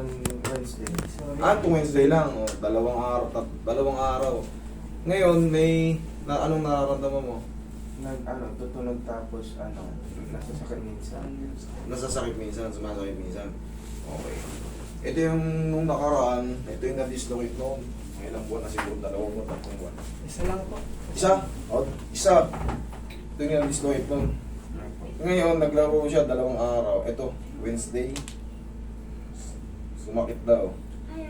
on Wednesday. Sorry. Ah, itong Wednesday lang. Oh, dalawang araw. tat- dalawang araw. Ngayon, may na anong nararamdaman mo? Nag, ano, tutunog tapos, ano, nasasakit minsan. Nasasakit minsan, sumasakit minsan. Okay. Ito yung nung nakaraan, ito yung na-dislocate noon. Ilang buwan na siguro, dalawang buwan, tatlong buwan. Isa lang po. Isa? O, isa. Ito yung na-dislocate noon. Ngayon, naglaro siya dalawang araw. Ito, Wednesday. Sumakit daw. I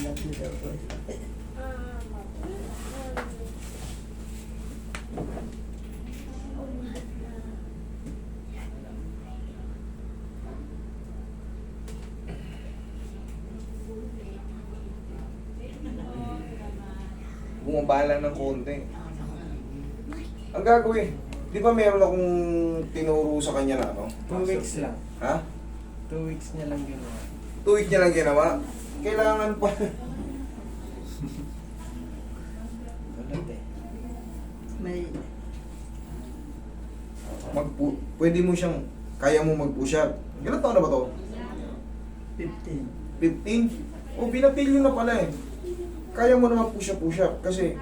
love you daw po. Bumaba lang ng konti. Ang gagawin, di ba meron akong tinuro sa kanya na ano? Two weeks lang. Ha? Two weeks niya lang ginawa. Two week niya lang ginawa. Kailangan pa. Ulit eh. May Magpu pwede mo siyang, kaya mo mag-push up. Ilan taon na ba to? 15. 15? O, binatilyo na pala eh. Kaya mo naman push up, push up. Kasi,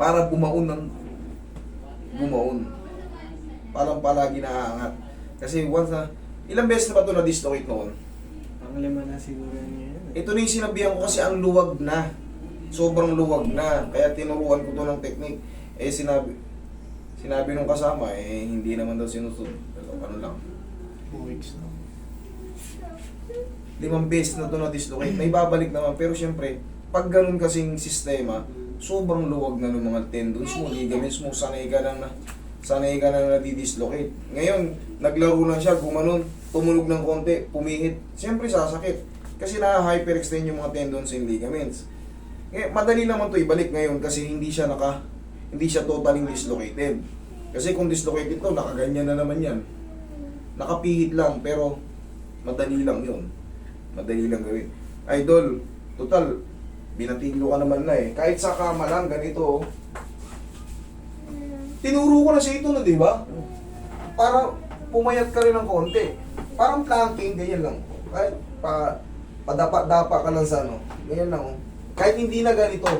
para bumaon ng bumaon. Parang palagi naaangat. Kasi once na, ilang beses na ba ito na-dislocate noon? Panglima na siguro niya. Ito na yung sinabihan ko kasi ang luwag na. Sobrang luwag na. Kaya tinuruan ko to ng technique. Eh sinabi, sinabi nung kasama, eh hindi naman daw sinusunod. Pero Ano lang. Two weeks na. Limang beses na to na-dislocate. May babalik naman. Pero syempre, pag ganun kasing sistema, sobrang luwag na ng mga tendons mo, ligaments mo, sanay ka lang na sanay ka na nadidislocate. Ngayon, naglaro lang siya, gumanon, tumunog ng konti, pumihit. Siyempre sasakit. Kasi na-hyperextend yung mga tendons and ligaments. Eh, madali naman to ibalik ngayon kasi hindi siya naka hindi siya totally dislocated. Kasi kung dislocated to, nakaganyan na naman yan. Nakapihit lang, pero madali lang yun. Madali lang gawin. Idol, total, binatilyo ka naman na eh. Kahit sa kama lang, ganito. oh. Tinuro ko na siya ito na, di ba? Para pumayat ka rin ng konti. Parang planking, ganyan lang. Kahit pa, padapa-dapa ka lang sa ano. Ganyan lang. oh. Kahit hindi na ganito,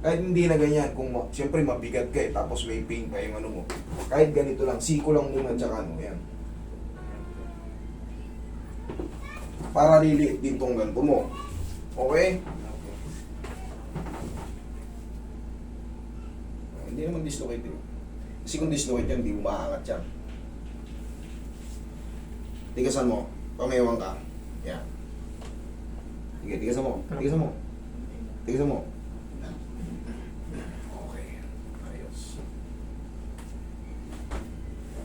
kahit hindi na ganyan, kung siyempre mabigat ka eh, tapos may pain pa yung ano mo. Kahit ganito lang, siko lang muna, tsaka ano, yan. Para liliit din tong ganito mo. Okay? Hindi naman dislocate eh. Kasi kung dislocate yan, hindi mo maangat yan. Tigasan mo. Pamewang ka. Yan. Sige, tigasan mo. Tigasan mo. Tigasan mo. Okay. Ayos.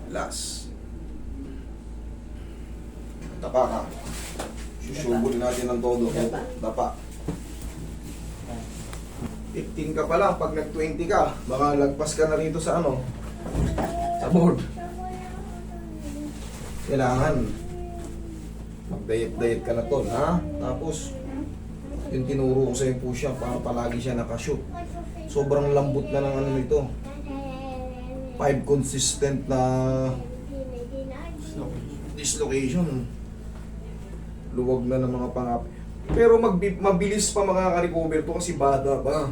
Last. Tapa ka. Susubulin natin ng todo. Dapa. Dapa. 15 ka pa lang, pag nag-20 ka, baka lagpas ka na rito sa ano, sa board. Kailangan mag-diet-diet ka na to, ha? Tapos, yung tinuro ko sa yung push up, para palagi siya nakashoot. Sobrang lambot na ng ano nito. Five consistent na dislocation. Luwag na ng mga pangap. Pero magbi- mabilis pa makaka-recover to kasi bata pa.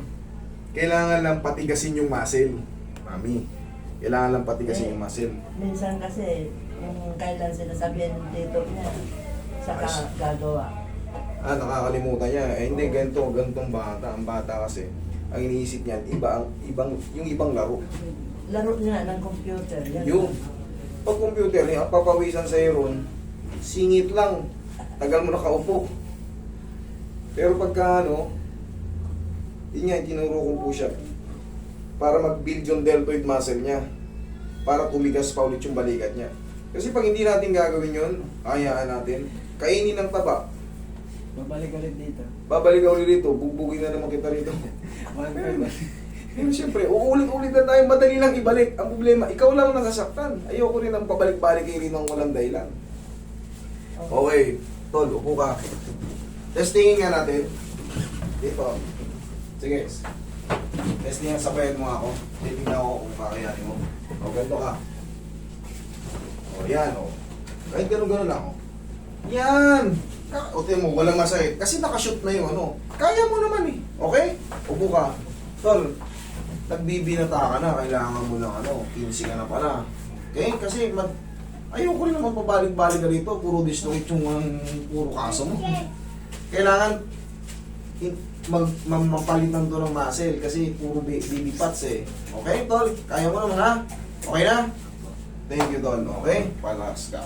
Kailangan lang patigasin yung muscle. Mami, kailangan lang patigasin yung muscle. Minsan kasi, yung kailan sinasabihan ng tito niya, saka Ayos. gagawa. Ah, nakakalimutan niya. Eh, hindi, ganito, ganitong bata. Ang bata kasi, ang iniisip niya, iba, ang, ibang, yung ibang laro. Laro niya ng computer. Yan. Yung, pag computer, yung ang papawisan sa'yo ron, singit lang. Tagal mo nakaupo. Pero pagka ano, yun nga, tinuro ko po siya. Para mag-build yung deltoid muscle niya. Para tumigas pa ulit yung balikat niya. Kasi pag hindi natin gagawin yun, hayaan natin, kainin ng taba. Babalik ulit dito. Babalik ulit dito, bugbugin na naman kita rito. Time. Pero siyempre, uulit-ulit na tayo, madali lang ibalik. Ang problema, ikaw lang nasasaktan. Ayoko rin ang pabalik-balik kay rin ng walang dahilan. Okay, tol, upo ka. Testingin nga natin. Dito. Sige. Testingin, sabayan mo ako. Titignan ko kung kakayanin mo. O, ganito ka. O, yan, o. Kahit ganun-ganun lang, o. Yan! Ka- O, tingnan mo, walang masakit. Kasi nakashoot na yung ano. Kaya mo naman eh. Okay? Upo ka. Tol, nagbibinata ka na. Kailangan mo ng ano, 15 ka na pala. Okay? Kasi mag... Ayoko rin naman pabalik-balik ka rito. Puro dislocate yung ang puro kaso mo. Kailangan mag, mag, mapalitan to ng muscle kasi puro ba- baby parts eh. Okay, tol? Kaya mo naman ha? Okay na? Thank you, tol. Okay? Palas ka.